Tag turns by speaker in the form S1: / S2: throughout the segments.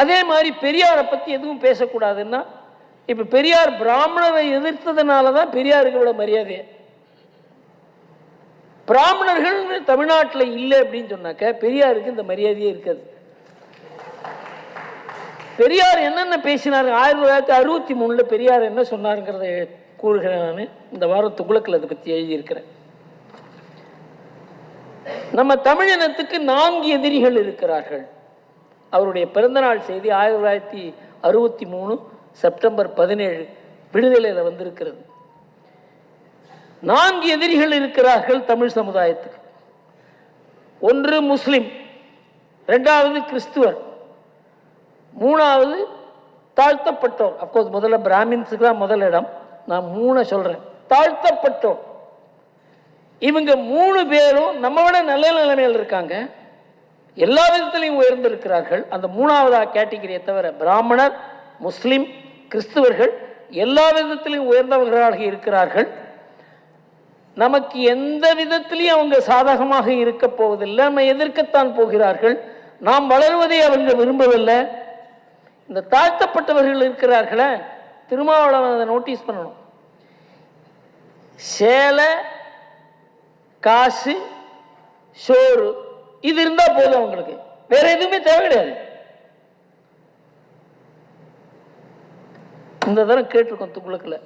S1: அதே மாதிரி பெரியாரை பற்றி எதுவும் பேசக்கூடாதுன்னா இப்போ பெரியார் பிராமணரை எதிர்த்ததுனால தான் பெரியாருக்கு இவ்வளோ மரியாதை. பிராமணர்கள் தமிழ்நாட்டில் இல்லை அப்படின்னு சொன்னாக்க பெரியாருக்கு இந்த மரியாதையே இருக்காது. பெரியார் என்னென்ன பேசினார்? ஆயிரத்தி தொள்ளாயிரத்தி அறுபத்தி மூணில் பெரியார் என்ன சொன்னாருங்கிறத கூறுகிறேன் நான். இந்த வாரம் துகுளக்கில் அதை பற்றி எழுதியிருக்கிறேன். நம்ம தமிழினத்துக்கு நான்கு எதிரிகள் இருக்கிறார்கள். அவருடைய பிறந்தநாள் செய்தி ஆயிரத்தி தொள்ளாயிரத்தி அறுபத்தி மூணு செப்டம்பர் பதினேழு விடுதலையில் வந்திருக்கிறது. நான்கு எதிரிகள் இருக்கிறார்கள் தமிழ் சமுதாயத்துக்கு. ஒன்று முஸ்லிம் ரெண்டாவது கிறிஸ்துவர் மூணாவது தாழ்த்தப்பட்டோர். அப்கோர்ஸ் முதல்ல பிராமின்ஸுக்கு தான் முதல் இடம். நான் மூணை சொல்றேன். தாழ்த்தப்பட்டோர். இவங்க மூணு பேரும் நம்ம விட நல்ல நிலைமையில் இருக்காங்க. எல்லா விதத்திலையும் உயர்ந்திருக்கிறார்கள். அந்த மூணாவதா கேட்டகிரியை தவிர பிராமணர் முஸ்லிம் கிறிஸ்துவர்கள் எல்லா விதத்திலையும் உயர்ந்தவர்களாக இருக்கிறார்கள். நமக்கு எந்த விதத்திலையும் அவங்க சாதகமாக இருக்க போவதில்லை. நம்ம எதிர்க்கத்தான் போகிறார்கள். நாம் வளருவதை அவங்க விரும்பவில்லை. இந்த தாழ்த்தப்பட்டவர்கள் இருக்கிறார்களே திருமாவளவன் அதை நோட்டீஸ் பண்ணணும். சேலை காசு சோறு இது இருந்தா போதும் அவங்களுக்கு வேற எதுவுமே தேவை கிடையாது. இந்த தரம் கேட்டிருக்கோம் துக்குளுக்குல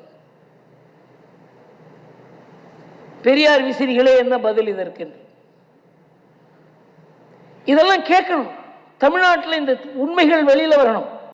S1: பெரியார் விசிறிகளே என்ன பதில் இதற்கு? என்று. இதெல்லாம் கேட்கணும். தமிழ்நாட்டில் இந்த உண்மைகள் வெளியில வரணும்.